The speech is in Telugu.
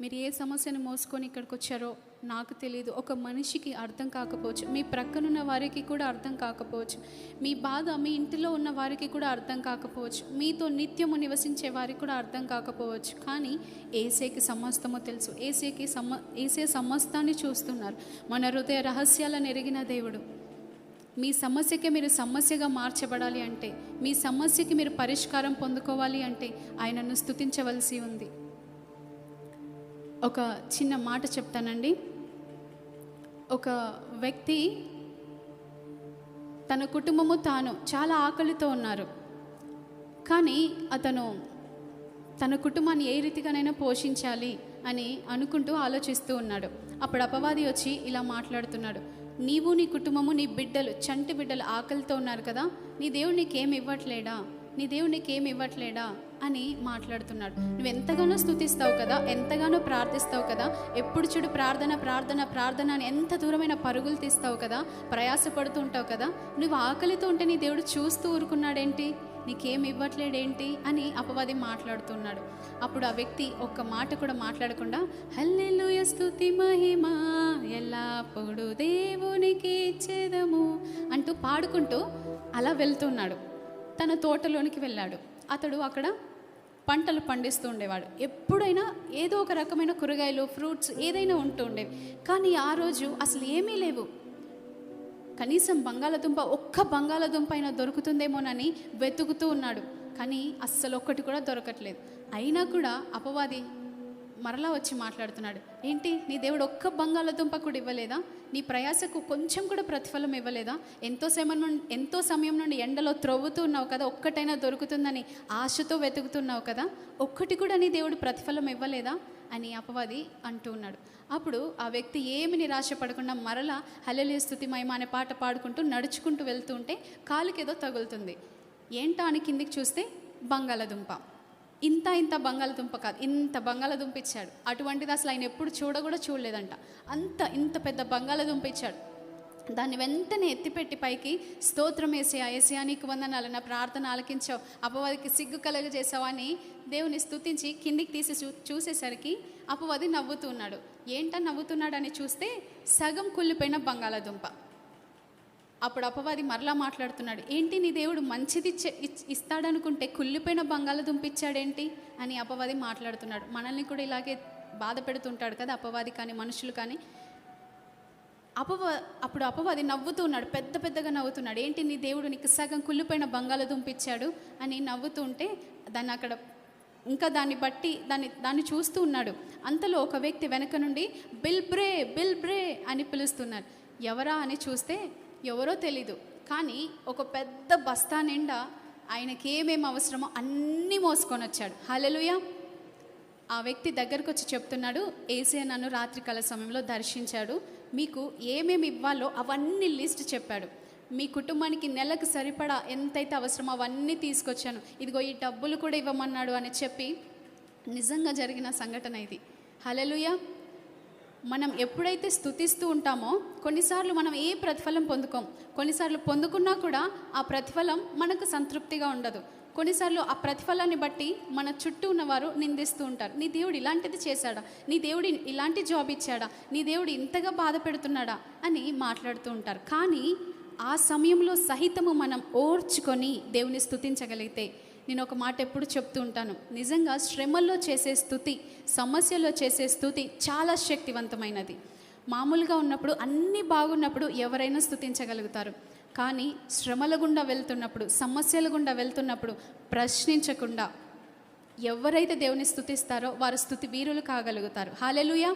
మీరు ఏ సమస్యను మోసుకొని ఇక్కడికి వచ్చారో నాకు తెలియదు. ఒక మనిషికి అర్థం కాకపోవచ్చు. మీ ప్రక్కనున్న వారికి కూడా అర్థం కాకపోవచ్చు. మీ బాధ మీ ఇంటిలో ఉన్న వారికి కూడా అర్థం కాకపోవచ్చు. మీతో నిత్యము నివసించే వారికి కూడా అర్థం కాకపోవచ్చు. కానీ ఏసేకి సమస్తమో తెలుసు. ఏసేకి సమ ఏసే సమస్తాన్ని చూస్తున్నారు. మన హృదయ రహస్యాలను ఎరిగిన దేవుడు. మీ సమస్యకి మీరు సమస్యగా మార్చబడాలి అంటే మీ సమస్యకి మీరు పరిష్కారం పొందుకోవాలి అంటే ఆయనను స్థుతించవలసి ఉంది. ఒక చిన్న మాట చెప్తానండి. ఒక వ్యక్తి తన కుటుంబము తాను చాలా ఆకలితో ఉన్నారు. కానీ అతను తన కుటుంబాన్ని ఏ రీతిగానైనా పోషించాలి అని అనుకుంటూ ఆలోచిస్తూ ఉన్నాడు. అప్పుడు అపవాది వచ్చి ఇలా మాట్లాడుతున్నాడు. నీవు నీ కుటుంబము నీ బిడ్డలు చంటి బిడ్డలు ఆకలితో ఉన్నారు కదా నీ దేవుడు నీకేమి ఇవ్వట్లేడా? నీ దేవుడు నీకేం ఇవ్వట్లేడా అని మాట్లాడుతున్నాడు. నువ్వు ఎంతగానో స్తుతిస్తావు కదా ఎంతగానో ప్రార్థిస్తావు కదా ఎప్పుడు చూడు ప్రార్థన ప్రార్థన ప్రార్థన అని ఎంత దూరమైన పరుగులు తీస్తావు కదా ప్రయాసపడుతూ ఉంటావు కదా నువ్వు ఆకలితో ఉంటే నీ దేవుడు చూస్తూ ఊరుకున్నాడేంటి? నీకేం ఇవ్వట్లేడేంటి? అని అపవాది మాట్లాడుతున్నాడు. అప్పుడు ఆ వ్యక్తి ఒక్క మాట కూడా మాట్లాడకుండా హల్లెలుయ స్తుతి మహిమా ఎల్లప్పుడు దేవునికి చెదము అంటూ పాడుకుంటూ అలా వెళ్తున్నాడు. తన తోటలోనికి వెళ్ళాడు. అతడు అక్కడ పంటలు పండిస్తూ ఉండేవాడు. ఎప్పుడైనా ఏదో ఒక రకమైన కూరగాయలు ఫ్రూట్స్ ఏదైనా ఉంటూ ఉండేవి. కానీ ఆ రోజు అసలు ఏమీ లేవు. కనీసం బంగాళదుంప ఒక్క బంగాళదుంప అయినా దొరుకుతుందేమోనని వెతుకుతూ ఉన్నాడు. కానీ అస్సలు ఒక్కటి కూడా దొరకట్లేదు. అయినా కూడా అపవాది మరలా వచ్చి మాట్లాడుతున్నాడు. ఏంటి? నీ దేవుడు ఒక్క బంగాళదుంప కూడా ఇవ్వలేదా? నీ ప్రయాసకు కొంచెం కూడా ప్రతిఫలం ఇవ్వలేదా? ఎంతో సమయం నుండి ఎంతో సమయం నుండి ఎండలో త్రవ్వుతూ ఉన్నావు కదా ఒక్కటైనా దొరుకుతుందని ఆశతో వెతుకుతున్నావు కదా ఒక్కటి కూడా నీ దేవుడు ప్రతిఫలం ఇవ్వలేదా? అని అపవాది అంటూ ఉన్నాడు. అప్పుడు ఆ వ్యక్తి ఏమి నిరాశ పడకుండా మరలా హలలే స్థుతి మహిమ అనే పాట పాడుకుంటూ నడుచుకుంటూ వెళ్తూ ఉంటే ఏదో తగులుతుంది. ఏంటా? అని కిందికి చూస్తే బంగాళదుంప. ఇంత ఇంత బంగాళదుంప కాదు ఇంత బంగాళదుంప ఇచ్చాడు. అటువంటిది అసలు ఆయన ఎప్పుడు చూడ కూడా చూడలేదంట. అంత ఇంత పెద్ద బంగాళదుంప ఇచ్చాడు. దాన్ని వెంటనే ఎత్తిపెట్టి పైకి స్తోత్రం వేసే ఏసయా నీకు వందనాలు. నా ప్రార్థన ఆలకించావు. అపవాదికి సిగ్గు కలుగజేసావు అని దేవుని స్తుతించి కిందికి తీసి చూ చూసేసరికి అపవాది నవ్వుతున్నాడు ఏంట నవ్వుతున్నాడు అని చూస్తే సగం కుళ్ళిపోయిన బంగాళదుంప. అప్పుడు అపవాది మరలా మాట్లాడుతున్నాడు ఏంటి నీ దేవుడు మంచిది ఇచ్- ఇస్తాడనుకుంటే కుళ్ళిపోయిన బంగాళదుంప ఇచ్చాడేంటి అని అపవాది మాట్లాడుతున్నాడు. మనల్ని కూడా ఇలాగే బాధ పెడుతుంటాడు కదా అపవాది కానీ మనుషులు కానీ. అపవ అప్పుడు అపవాది నవ్వుతూ ఉన్నాడు పెద్ద పెద్దగా నవ్వుతున్నాడు. ఏంటి నీ దేవుడు నీకు సగం కుళ్ళిపోయిన బంగాళదుంప ఇచ్చాడు అని నవ్వుతూ ఉంటే దాన్ని అక్కడ ఇంకా దాన్ని బట్టి దాన్ని దాన్ని చూస్తూ ఉన్నాడు. అంతలో ఒక వ్యక్తి వెనక నుండి బిల్ బ్రే బిల్ బ్రే అని పిలుస్తున్నారు. ఎవరా? అని చూస్తే ఎవరో తెలీదు. కానీ ఒక పెద్ద బస్తా నిండా ఆయనకి ఏమేమి అవసరమో అన్నీ మోసుకొని వచ్చాడు. హలలుయ ఆ వ్యక్తి దగ్గరకు వచ్చి చెప్తున్నాడు ఏసే నన్ను రాత్రికాల సమయంలో దర్శించాడు మీకు ఏమేమి ఇవ్వాలో అవన్నీ లిస్ట్ చెప్పాడు. మీ కుటుంబానికి నెలకు సరిపడా ఎంతైతే అవసరమో అవన్నీ తీసుకొచ్చాను. ఇదిగో ఈ డబ్బులు కూడా ఇవ్వమన్నాడు అని చెప్పి నిజంగా జరిగిన సంఘటన ఇది. హలెలుయా మనం ఎప్పుడైతే స్థుతిస్తూ ఉంటామో కొన్నిసార్లు మనం ఏ ప్రతిఫలం పొందుకోం. కొన్నిసార్లు పొందుకున్నా కూడా ఆ ప్రతిఫలం మనకు సంతృప్తిగా ఉండదు. కొన్నిసార్లు ఆ ప్రతిఫలాన్ని బట్టి మన చుట్టూ ఉన్నవారు నిందిస్తూ ఉంటారు. నీ దేవుడు ఇలాంటిది చేశాడా? నీ దేవుడు ఇలాంటి జాబ్ ఇచ్చాడా? నీ దేవుడు ఇంతగా బాధ పెడుతున్నాడా? అని మాట్లాడుతూ ఉంటారు. కానీ ఆ సమయంలో సహితము మనం ఓర్చుకొని దేవుని స్థుతించగలిగితే నేను ఒక మాట ఎప్పుడు చెప్తూ ఉంటాను. నిజంగా శ్రమల్లో చేసే స్థుతి సమస్యలో చేసే స్థుతి చాలా శక్తివంతమైనది. మామూలుగా ఉన్నప్పుడు అన్నీ బాగున్నప్పుడు ఎవరైనా స్థుతించగలుగుతారు. కానీ శ్రమల గుండా వెళ్తున్నప్పుడు సమస్యల గుండా వెళ్తున్నప్పుడు ప్రశ్నించకుండా ఎవరైతే దేవుని స్థుతిస్తారో వారు స్థుతి వీరులు కాగలుగుతారు. హాలెలుయా